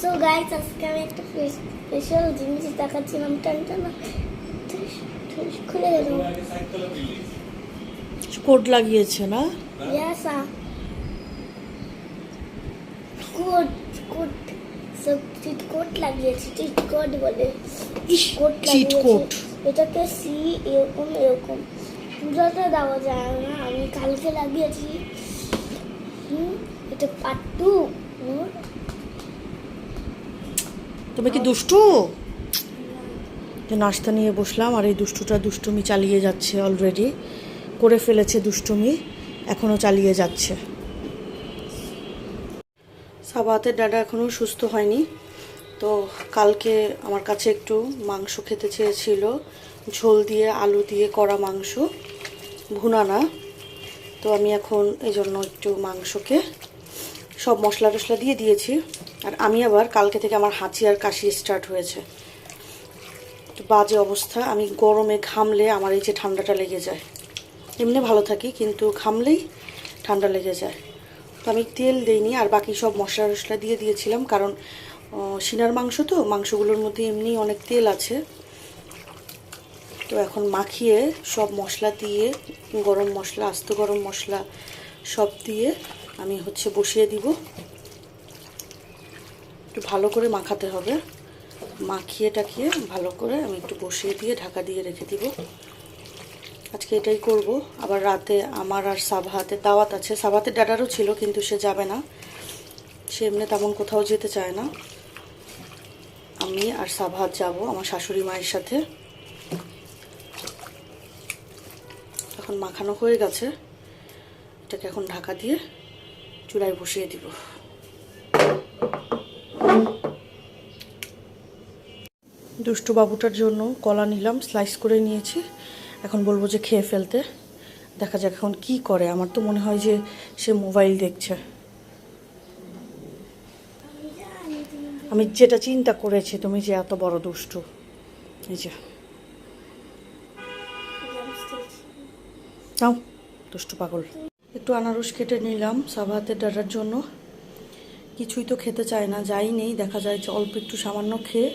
So guys আজকে আমি একটা স্পেশাল জিনিস দেখাচ্ছিলাম টান টান ঠুস, ঠুস, খুলে গেল কোট লাগিয়েছে না? ইয়াসা কোট কোট সব চিট কোট লাগিয়েছে চিট কোট বলে। কোট চিট কোট এটাকে সি এরকম এরকম পুরোটা দেওয়া যায় না আমি কালকে লাগিয়েছি। হুম এটা পাট্টু তুমি কি দুষ্টু? যে নাস্তা নিয়ে বসলাম আর এই দুষ্টুটা দুষ্টুমি চালিয়ে যাচ্ছে অলরেডি করে ফেলেছে দুষ্টুমি এখনও চালিয়ে যাচ্ছে। সাবাতের ডাডা এখনও সুস্থ হয়নি। তো কালকে আমার কাছে একটু মাংস খেতে চেয়েছিল। ঝোল দিয়ে আলু দিয়ে করা মাংস ভুনা না তো আমি এখন এই জন্য একটু মাংসকে সব মশলা টশলা দিয়ে দিয়েছি। আর আমি আবার কালকে থেকে আমার হাঁচি আর কাশি স্টার্ট হয়েছে। বাজে অবস্থা, আমি গরমে ঘামলে আমার এই যে ঠান্ডাটা লেগে যায়। এমনি ভালো থাকি, কিন্তু ঘামলেই ঠান্ডা লেগে যায়। তো আমি তেল দেইনি, আর বাকি সব মশলা টশলা দিয়ে দিয়েছিলাম, কারণ সিনার মাংস তো, মাংসগুলোর মধ্যে এমনি অনেক তেল আছে। তো এখন মাখিয়ে সব মশলা দিয়ে, গরম মশলা, আস্ত গরম মশলা সব দিয়ে আমি হচ্ছে বসিয়ে দিব। একটু ভালো করে মাখাতে হবে। মাখিয়ে টাকিয়ে ভালো করে আমি একটু বসিয়ে দিয়ে ঢাকা দিয়ে রেখে দিব। আজকে এটাই করব। আবার রাতে আমার আর সাবাহাতে দাওয়াত আছে। সাবাতের ডাডারও ছিল, কিন্তু সে যাবে না। সে এমনি তেমন কোথাও যেতে চায় না। আমি আর সাবাহাত যাব আমার শাশুড়ি মায়ের সাথে। এখন মাখানো হয়ে গেছে। এটাকে এখন ঢাকা দিয়ে চুলায় বসিয়ে দিব। দুষ্টু বাবুটার জন্য কলা নিলাম স্লাইস করে নিয়েছি। এখন বলব যে খেয়ে ফেলতে। দেখা যাক এখন কি করে। আমার তো মনে হয় যে সে মোবাইল দেখছে। আমি যেটা চিন্তা করেছি, তুমি যে এত বড় দুষ্টু। এই যে। নাও, দুষ্টু পাগল। একটু আনারস কেটে নিলাম সাবাহাতের ডাটার জন্য। কিছুই তো খেতে চায় না, যাই নেই, দেখা যায় যে অল্প একটু সামান্য খেয়ে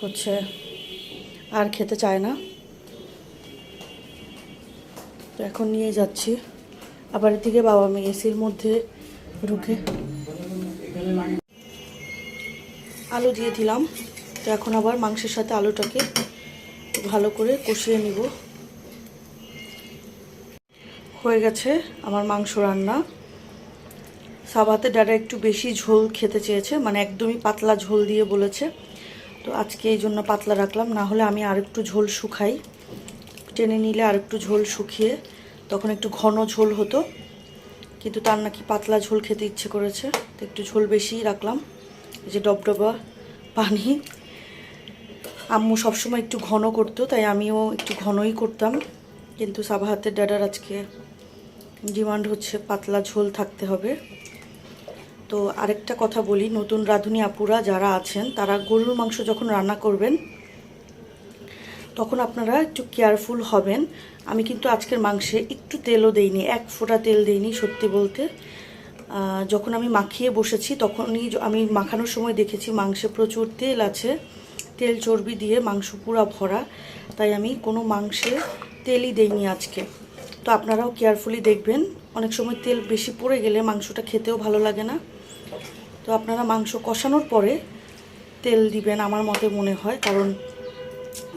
হচ্ছে আর খেতে চায় না। তো এখন নিয়ে যাচ্ছি। আবার এদিকে বাবা মেয়ে এসির মধ্যে ঢুকে আলু দিয়ে দিলাম। তো এখন আবার মাংসের সাথে আলুটাকে ভালো করে কষিয়ে নিব। হয়ে গেছে আমার মাংস রান্না। সাবাতে ডাটা একটু বেশি ঝোল খেতে চেয়েছে মানে একদমই পাতলা ঝোল দিয়ে বলেছে। তো আজকে এই জন্য পাতলা রাখলাম, না হলে আমি আরেকটু ঝোল শুকাই। টেনে নিলে আরেকটু ঝোল শুকিয়ে, তখন একটু ঘন ঝোল হতো, কিন্তু তার নাকি পাতলা ঝোল খেতে ইচ্ছে করেছে, তো একটু ঝোল বেশিই রাখলাম। এই যে ডবডবা পানি, আম্মু সবসময় একটু ঘন করতো, তাই আমিও একটু ঘনই করতাম, কিন্তু সাবাহাতের ডাডার আজকে ডিমান্ড হচ্ছে পাতলা ঝোল থাকতে হবে। তো আরেকটা কথা বলি, নতুন রাঁধুনি আপুরা যারা আছেন, তারা গরুর মাংস যখন রান্না করবেন, তখন আপনারা একটু কেয়ারফুল হবেন। আমি কিন্তু আজকের মাংসে একটু তেলও দেইনি, এক ফোঁটা তেল দেইনি সত্যি বলতে। যখন আমি মাখিয়ে বসেছি, তখনই আমি মাখানোর সময় দেখেছি মাংসে প্রচুর তেল আছে। তেল চর্বি দিয়ে মাংস পুরা ভরা, তাই আমি কোনো মাংসে তেলই দেইনি আজকে। তো আপনারাও কেয়ারফুলি দেখবেন, অনেক সময় তেল বেশি পড়ে গেলে মাংসটা খেতেও ভালো লাগে না। তো আপনারা মাংস কষানোর পরে তেল দিবেন আমার মতে মনে হয়, কারণ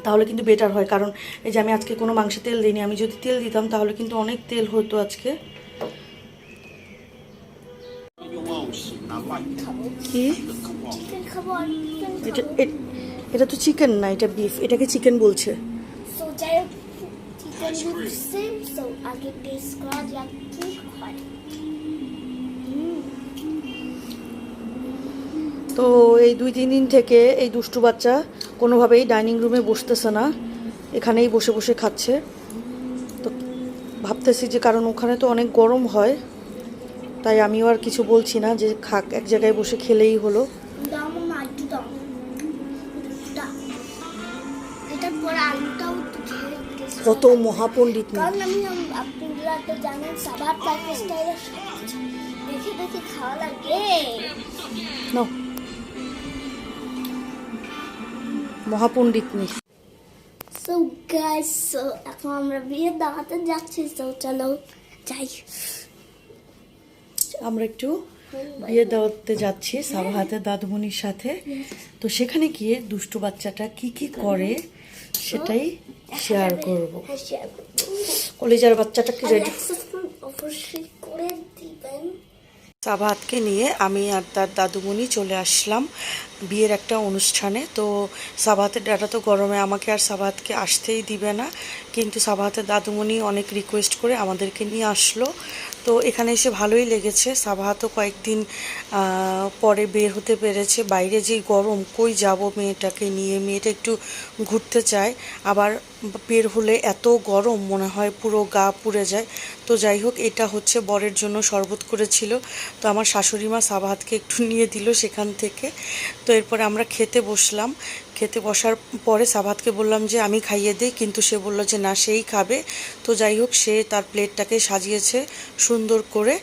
তাহলে কিন্তু বেটার হয়। কারণ এই যে আমি আজকে কোনো মাংসে তেল দিইনি, আমি যদি তেল দিতাম তাহলে কিন্তু অনেক তেল হতো আজকে। এটা এটা তো চিকেন না, এটা বিফ এটাকে চিকেন বলছে সো যাই হোক চিকেন লুক সেম সো আগে টেস্ট করা যাক কি হয় তো এই দুই তিন দিন থেকে এই দুষ্টু বাচ্চা কোনোভাবেই ডাইনিং রুমে বসতেছে না। এখানেই বসে বসে খাচ্ছে। তো ভাবতেছি যে কারণ ওখানে তো অনেক গরম হয় তাই আমিও আর কিছু বলছি না যে খাক এক জায়গায় বসে খেলেই হলো। দাও মামা একটু মহাপণ্ডিতনি। সো গাইস সো এখন আমরা বিয়ে দাওয়াতে যাচ্ছি তো চলো যাই। আমরা একটু বিয়ে দাওয়াতে যাচ্ছি সাবাহাতের দাদুমণির সাথে। তো সেখানে গিয়ে দুষ্টু বাচ্চাটা কি কি করে সেটাই শেয়ার করব। হ্যাঁ কলেজের বাচ্চাটাকে রেডি অবশ্যই করে দিবেন। সাবাহাতকে নিয়ে আমি আর তার দাদুমণি চলে আসলাম। বিয়ের একটা অনুষ্ঠানে, তো সাবাহাতের ডাটা তো গরমে, আমাকে আর সাবাহাতকে আসতেই দিবে না। কিন্তু সাবাহাতের দাদুমণি অনেক রিকোয়েস্ট করে আমাদেরকে নিয়ে আসলো। তো এখানে এসে ভালোই লেগেছে। সাবাহাতও কয়েকদিন পরে বের হতে পেরেছে। বাইরে যে গরম, কই যাব মেয়েটাকে নিয়ে? মেয়েটা একটু ঘুরতে চায়। আবার বের হলে এত গরম, মনে হয় পুরো গা পুড়ে যায়। তো যাই হোক, এটা হচ্ছে বরের জন্য শরবত করেছিল। তো আমার শাশুড়ি মা সাবাহাতকে একটু নিয়ে দিল সেখান থেকে। তো এরপরে আমরা খেতে বসলাম। খেতে বসার পরে সাভাতকে বললাম যে, আমি খাইয়ে দিই। কিন্তু সে বলল যে, না, সেই খাবে। তো যাই হোক, সে তার প্লেটটাকে সাজিয়েছে সুন্দর করে।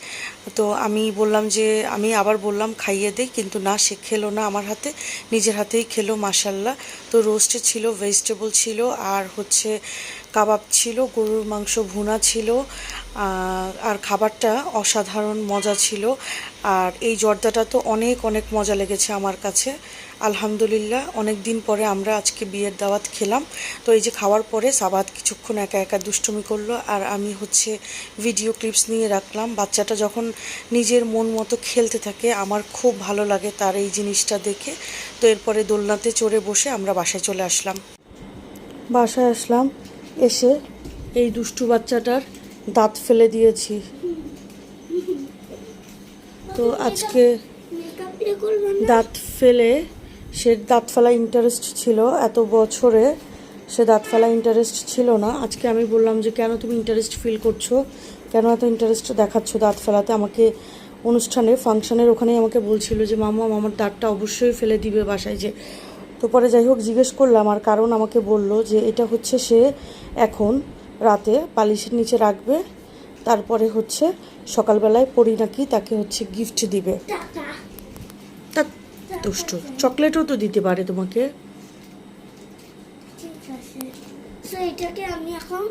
তো আমি বললাম যে, আমি আবার বললাম খাইয়ে দেই। কিন্তু না, সে খেলো না আমার হাতে। নিজের হাতেই খেলো মাসাল্লাহ তো রোস্টে ছিল, ভেজিটেবল ছিল, আর হচ্ছে কাবাব ছিল, গরুর মাংস ভুনা ছিল আর খাবারটা অসাধারণ মজা ছিল। আর এই জর্দাটা তো অনেক অনেক মজা লেগেছে আমার কাছে। আলহামদুলিল্লাহ অনেক দিন পরে আমরা আজকে বিয়ের দাওয়াত খেলাম। তো এই যে খাওয়ার পরে সাবাত কিছুক্ষণ একা একা দুষ্টুমি করল আর আমি হচ্ছে ভিডিও ক্লিপস নিয়ে রাখলাম। বাচ্চাটা যখন নিজের মন মতো খেলতে থাকে, আমার খুব ভালো লাগে তার এই জিনিসটা দেখে। তো এরপরে দোলনাতে চড়ে বসে আমরা বাসায় চলে আসলাম। বাসায় আসলাম, এসে এই দুষ্টু বাচ্চাটার দাঁত ফেলে দিয়েছি। তো আজকে দাঁত ফেলে সে দাঁত ফেলা ইন্টারেস্ট ছিল এত বছরে, সে দাঁত ফেলা ইন্টারেস্ট ছিল না। আজকে আমি বললাম যে, কেন তুমি ইন্টারেস্ট ফিল করছ? কেন এত ইন্টারেস্ট দেখাচ্ছ দাঁত ফেলাতে আমাকে অনুষ্ঠানে, ফাংশনের ওখানেই আমাকে বলছিল যে, মামা আমার দাঁতটা অবশ্যই ফেলে দিবে বাসায় যে। তো পরে যাই হোক, জিজ্ঞেস করলাম, আর কারণ আমাকে বলল যে, এটা হচ্ছে সে এখন রাতে পালিশের নিচে রাখবে তারপরে হচ্ছে সকালবেলায় পরি নাকি তাকে হচ্ছে গিফট দিবে। তা দুষ্ট চকলেটও তো দিতে পারে তোমাকে। এটাকে আমি এখন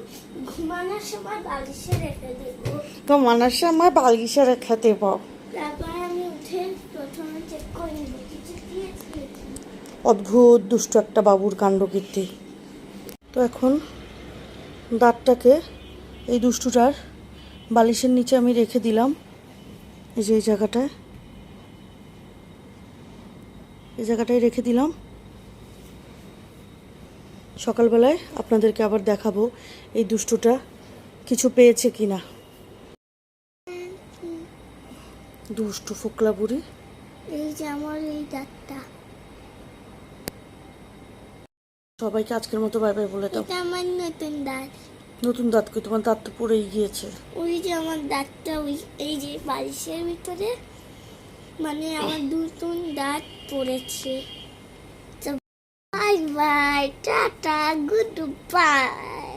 ঘুমানোর সময় বালিশে রেখে দেবো। তো মানাসা আমার বালিশে রেখে দেব। তারপরে আমি উঠে প্রথমে চেক করে নেব অদ্ভুত দুষ্ট একটা বাবুর কাণ্ড কীর্তি। তো এখন দাঁতটাকে এই দুষ্টুটার বালিশের নিচে আমি রেখে দিলাম। এই যে এই জায়গাটায়। এই জায়গাটায় রেখে দিলাম। সকালবেলায় আপনাদেরকে আবার দেখাবো এই দুষ্টুটা কিছু পেয়েছে কিনা। দুষ্টু ফোকলা বুড়ি। এই যে আমার এই দাঁতটা। সবাইকে আজকের মতো বাই বাই বলে দাও। এটা আমার নতুন দাঁত। নতুন দাঁত কই? তোমার দাঁত তো পড়েই গিয়েছে। ওই যে আমার দাঁতটা, ওই, এই যে বালিশের ভিতরে মানে আমার নতুন দাঁত পড়েছে। Bye bye tata goodbye